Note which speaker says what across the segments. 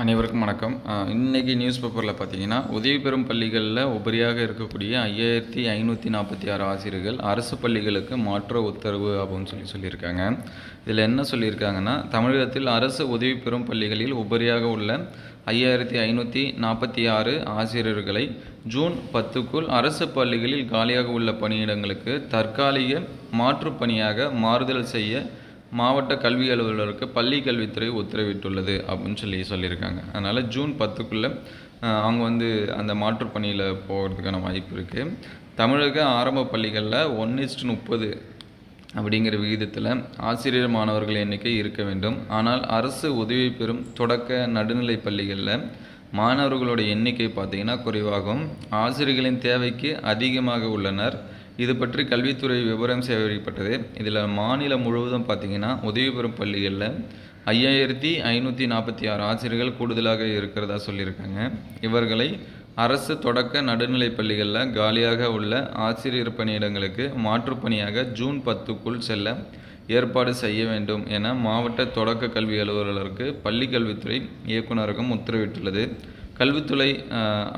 Speaker 1: அனைவருக்கும் வணக்கம். இன்றைக்கி நியூஸ் பேப்பரில் பார்த்தீங்கன்னா உதவி பெறும் பள்ளிகளில் உபரியாக இருக்கக்கூடிய ஐயாயிரத்தி ஐநூற்றி நாற்பத்தி ஆறு ஆசிரியர்கள் அரசு பள்ளிகளுக்கு மாற்ற உத்தரவு அப்படின்னு சொல்லி சொல்லியிருக்காங்க. இதில் என்ன சொல்லியிருக்காங்கன்னா தமிழகத்தில் அரசு உதவி பெறும் பள்ளிகளில் உபரியாக உள்ள ஐயாயிரத்தி ஐநூற்றி நாற்பத்தி ஆறு ஆசிரியர்களை ஜூன் பத்துக்குள் அரசு பள்ளிகளில் காலியாக உள்ள பணியிடங்களுக்கு தற்காலிக மாற்றுப்பணியாக மாறுதல் செய்ய மாவட்ட கல்வி அலுவலருக்கு பள்ளி கல்வித்துறை உத்தரவிட்டுள்ளது அப்படின்னு சொல்லி சொல்லியிருக்காங்க. அதனால் ஜூன் பத்துக்குள்ளே அவங்க வந்து அந்த மாற்றுப் பணியில் போகிறதுக்கான வாய்ப்பு இருக்குது தமிழக ஆரம்ப பள்ளிகளில் ஒன் முப்பது அப்படிங்கிற விகிதத்தில் ஆசிரியர் மாணவர்கள் எண்ணிக்கை இருக்க வேண்டும். ஆனால் அரசு உதவி பெறும் தொடக்க நடுநிலை பள்ளிகளில் மாணவர்களோட எண்ணிக்கை பார்த்திங்கன்னா குறைவாகும். ஆசிரியர்களின் தேவைக்கு அதிகமாக உள்ளனர். இது பற்றி கல்வித்துறை விவரம் சேகரிக்கப்பட்டது இதில் மாநிலம் முழுவதும் பார்த்திங்கன்னா உதவி பெறும் பள்ளிகளில் ஐயாயிரத்தி ஐநூற்றி நாற்பத்தி ஆறு ஆசிரியர்கள் கூடுதலாக இருக்கிறதா சொல்லியிருக்காங்க. இவர்களை அரசு தொடக்க நடுநிலை பள்ளிகளில் காலியாக உள்ள ஆசிரியர் பணியிடங்களுக்கு மாற்றுப்பணியாக ஜூன் பத்துக்குள் செல்ல ஏற்பாடு செய்ய வேண்டும் என மாவட்ட தொடக்க கல்வி அலுவலருக்கு பள்ளி கல்வித்துறை இயக்குநரகம் உத்தரவிட்டுள்ளது. கல்வித்துறை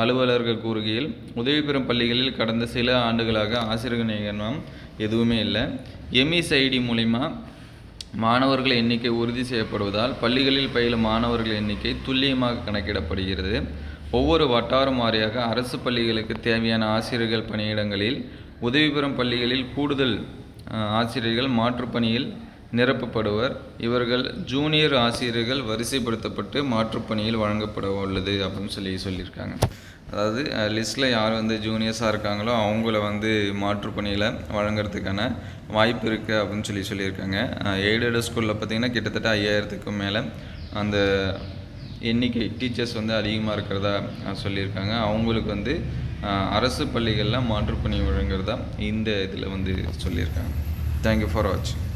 Speaker 1: அலுவலர்கள் கூறுகையில் உதவி பெறும் பள்ளிகளில் கடந்த சில ஆண்டுகளாக ஆசிரியர் நியமனம் எதுவுமே இல்லை. எம்இசைடி மூலிமா மாணவர்கள் எண்ணிக்கை உறுதி செய்யப்படுவதால் பள்ளிகளில் பயிலும் மாணவர்கள் எண்ணிக்கை துல்லியமாக கணக்கிடப்படுகிறது. ஒவ்வொரு வட்டாரம் வாரியாக அரசு பள்ளிகளுக்கு தேவையான ஆசிரியர்கள் பணியிடங்களில் உதவி பெறும் பள்ளிகளில் கூடுதல் ஆசிரியர்கள் மாற்றுப் பணியில் நிரப்பப்படுவர். இவர்கள் ஜூனியர் ஆசிரியர்கள் வரிசைப்படுத்தப்பட்டு மாற்றுப்பணியில் வழங்கப்பட உள்ளது அப்படின்னு சொல்லி சொல்லியிருக்காங்க. அதாவது லிஸ்ட்டில் யார் வந்து ஜூனியர்ஸாக இருக்காங்களோ அவங்கள வந்து மாற்றுப்பணியில் வழங்குறதுக்கான வாய்ப்பு இருக்குது அப்படின்னு சொல்லி சொல்லியிருக்காங்க. எய்டட் ஸ்கூலில் பார்த்திங்கன்னா கிட்டத்தட்ட ஐயாயிரத்துக்கும் மேலே அந்த எண்ணிக்கை டீச்சர்ஸ் வந்து அதிகமாக இருக்கிறதா சொல்லியிருக்காங்க. அவங்களுக்கு வந்து அரசு பள்ளிகளில் மாற்றுப்பணி வழங்குறதா இந்த இதில் வந்து சொல்லியிருக்காங்க. தேங்க்யூ ஃபார் வாட்சிங்